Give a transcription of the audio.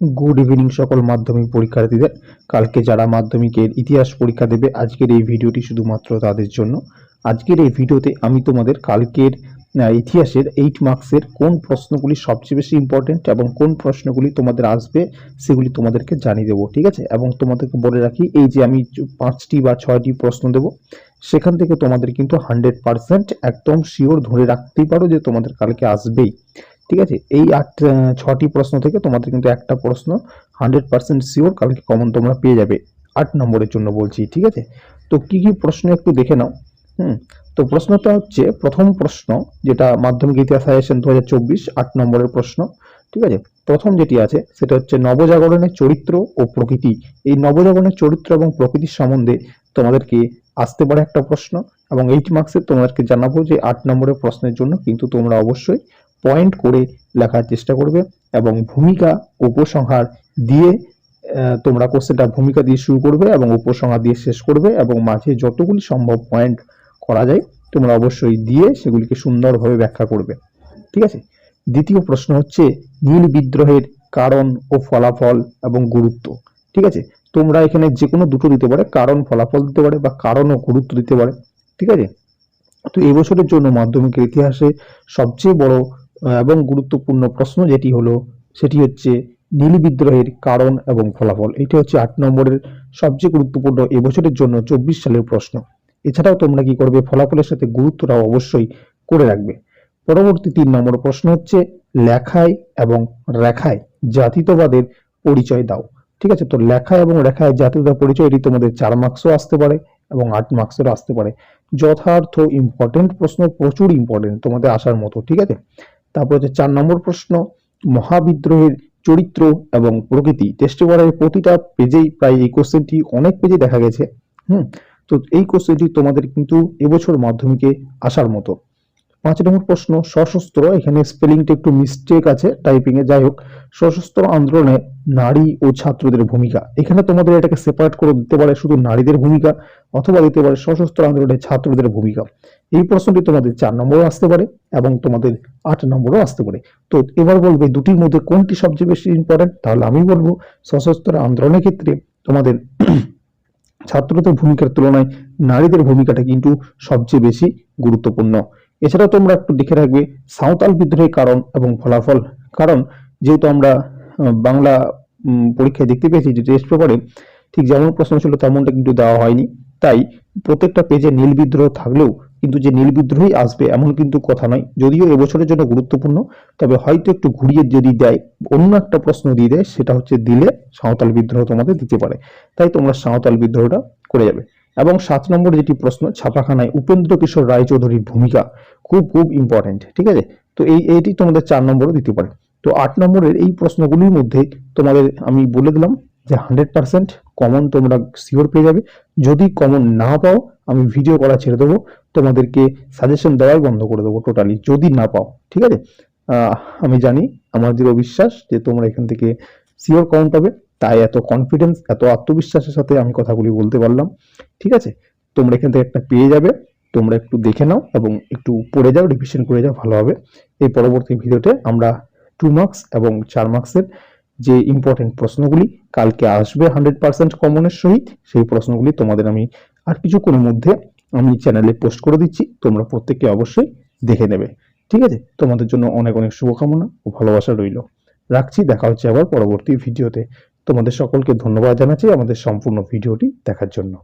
Good evening সকল মাধ্যমিক পরীক্ষার্থীদের। কালকে যারা মাধ্যমিকের ইতিহাস পরীক্ষা দেবে, আজকের এই ভিডিওটি শুধুমাত্র তাদের জন্য। আজকের এই ভিডিওতে আমি তোমাদের কালকের ইতিহাসের এইট মার্কসের কোন প্রশ্নগুলি সবচেয়ে বেশি ইম্পর্টেন্ট এবং কোন প্রশ্নগুলি তোমাদের আসবে, সেগুলি তোমাদেরকে জানিয়ে দেবো, ঠিক আছে? এবং তোমাদেরকে বলে রাখি, এই যে আমি পাঁচটি বা ছয়টি প্রশ্ন দেবো, সেখান থেকে তোমাদের কিন্তু হান্ড্রেড পার্সেন্ট একদম শিওর ধরে রাখতেই পারো যে তোমাদের কালকে আসবেই। ঠিক আছে? এই আট ছটি প্রশ্ন থেকে তোমাদের কিন্তু একটা প্রশ্ন হান্ড্রেড পার্সেন্ট শিওর কালকে কমন তোমরা পেয়ে যাবে। আট নম্বরের জন্য বলছি, ঠিক আছে? তো কি কি প্রশ্ন একটু দেখে নাও। হুম? তো প্রশ্নটা হচ্ছে, প্রথম প্রশ্ন যেটা মাধ্যমিক ইতিহাস সাজেশন দু হাজার চব্বিশ, আট নম্বরের প্রশ্ন, ঠিক আছে? প্রথম যেটি আছে, সেটা হচ্ছে নবজাগরণের চরিত্র ও প্রকৃতি। এই নবজাগরণের চরিত্র এবং প্রকৃতির সম্বন্ধে তোমাদেরকে আসতে পারে একটা প্রশ্ন এবং এইট মার্কসের তোমাদেরকে জানাব যে আট নম্বরের প্রশ্নের জন্য কিন্তু তোমরা অবশ্যই পয়েন্ট করে লেখার চেষ্টা করবে এবং ভূমিকা উপসংহার দিয়ে তোমরা কোশ্চেনটা ভূমিকা দিয়ে শুরু করবে এবং উপসংহার দিয়ে শেষ করবে এবং মাঝে যতগুলি সম্ভব পয়েন্ট করা যায়, তোমরা অবশ্যই দিয়ে সেগুলিকে সুন্দরভাবে ব্যাখ্যা করবে। ঠিক আছে? দ্বিতীয় প্রশ্ন হচ্ছে নীল বিদ্রোহের কারণ ও ফলাফল এবং গুরুত্ব। ঠিক আছে? তোমরা এখানে যে কোনো দুটো দিতে পারে, কারণ, ফলাফল দিতে পারে বা কারণ ও গুরুত্ব দিতে পারে। ঠিক আছে? তো এই বছরের জন্য মাধ্যমিকের ইতিহাসে সবচেয়ে বড় এবং গুরুত্বপূর্ণ প্রশ্ন যেটি হলো, সেটি হচ্ছে নীল বিদ্রোহের কারণ এবং ফলাফল। এটি হচ্ছে আট নম্বরের সবচেয়ে গুরুত্বপূর্ণ এবছরের জন্য চব্বিশ সালের প্রশ্ন। এছাড়াও তোমরা কি করবে? ফলাফলের সাথে গুরুত্বটাও অবশ্যই করে রাখবে। পরবর্তী তিন নম্বর প্রশ্ন হচ্ছে লেখায় এবং রেখায় জাতিতবাদের পরিচয় দাও। ঠিক আছে, তো লেখা এবং রেখায় জাতীয়তা পরিচয় এটি তোমাদের চার মার্কসও আসতে পারে এবং আট মার্কসেরও আসতে পারে। যথার্থ ইম্পর্টেন্ট প্রশ্ন প্রচুর ইম্পর্টেন্ট তোমাদের আসার মতো, ঠিক আছে? তারপর হচ্ছে চার নম্বর প্রশ্ন, মহাবিদ্রোহের চরিত্র এবং প্রকৃতি। টেস্ট পেপারের প্রতিটা পেজেই প্রায় এই কোশ্চেনটি অনেক পেজে দেখা গেছে। হুম? তো এই কোশ্চেনটি তোমাদের কিন্তু এবছর মাধ্যমিকে আসার মতো। পাঁচ নম্বর প্রশ্ন। সশস্ত্র, এখানে স্পেলিংটা একটু মিস্টেক আছে টাইপিং এ। যাই হোক, সশস্ত্র আন্দোলনে নারী ও ছাত্রদের ভূমিকা। এখানে তোমাদের এটাকে সেপারেট করে দিতে পারে শুধু নারীদের ভূমিকা অথবা দিতে পারে সশস্ত্র আন্দোলনে ছাত্রদের ভূমিকা। এই প্রশ্নটি তোমাদের চার নম্বরও আসতে পারে এবং তোমাদের আট নম্বরও আসতে পারে। তো এবার বলবে দুটির মধ্যে কোনটি সবচেয়ে বেশি ইম্পর্টেন্ট তাহলে আমি বলব সশস্ত্র আন্দোলনের ক্ষেত্রে তোমাদের ছাত্রদের ভূমিকার তুলনায় নারীদের ভূমিকাটা কিন্তু সবচেয়ে বেশি গুরুত্বপূর্ণ। এছাড়াও তোমরা একটু দেখে রাখবে, সাঁওতাল বিদ্রোহের কারণ এবং ফলাফল। কারণ যেহেতু আমরা বাংলা পরীক্ষায় দেখতে পেয়েছি যে টেস্ট পেপারে ঠিক যেমন প্রশ্ন ছিল তেমনটা কিন্তু দেওয়া হয়নি। তাই প্রত্যেকটা পেজে নীল বিদ্রোহ থাকলেও কিন্তু যে নীল বিদ্রোহই আসবে এমন কিন্তু কথা নয়। যদিও এবছরের জন্য গুরুত্বপূর্ণ, তবে হয়তো একটু ঘুরিয়ে যদি দেয়, অন্য একটা প্রশ্ন দিয়ে দেয়, সেটা হচ্ছে দিলে সাঁওতাল বিদ্রোহ তোমাদের দিতে পারে। তাই তোমরা সাঁওতাল বিদ্রোহটা করে যাবে। এবং সাত নম্বর যেটি প্রশ্ন, ছাপাখানায় উপেন্দ্র কিশোর রায়চৌধুরীর ভূমিকা খুব খুব ইম্পর্টেন্ট ঠিক আছে? তো এই, এইটি তোমাদের চার নম্বরও দিতে পারে। তো আট নম্বরের এই প্রশ্নগুলির মধ্যে তোমাদের আমি বলে দিলাম যে হান্ড্রেড পার্সেন্ট কমন তোমরা শিওর পেয়ে যাবে। যদি কমন না পাও, আমি ভিডিও করা ছেড়ে দেবো, তোমাদেরকে সাজেশন দেওয়াই বন্ধ করে দেবো টোটালি যদি না পাও, ঠিক আছে? আমি জানি আমার দৃঢ় বিশ্বাস যে তোমরা এখান থেকে শিওর কমন পাবে। তাই এত কনফিডেন্স এত আত্মবিশ্বাসের সাথে আমি কথাগুলি বলতে পারলাম। ঠিক আছে? তোমরা এখান থেকে একটা পেয়ে যাবে। তোমরা একটু দেখে নাও এবং একটু পড়ে যাও রিভিশন করে যাও ভালোভাবে এই পরবর্তী ভিডিওতে আমরা টু মার্কস এবং চার মার্কসের যে ইম্পর্টেন্ট প্রশ্নগুলি কালকে আসবে হান্ড্রেড পার্সেন্ট কমনের সহিত, সেই প্রশ্নগুলি তোমাদের আমি আর কিছুক্ষণের মধ্যে আমি চ্যানেলে পোস্ট করে দিচ্ছি। তোমরা প্রত্যেককে অবশ্যই দেখে নেবে। ঠিক আছে? তোমাদের জন্য অনেক অনেক শুভকামনা ও ভালোবাসা রইল। রাখছি, দেখা হচ্ছে আবার পরবর্তী ভিডিওতে। তোমাদের সকলকে ধন্যবাদ জানাচ্ছি আমাদের সম্পূর্ণ ভিডিওটি দেখার জন্য।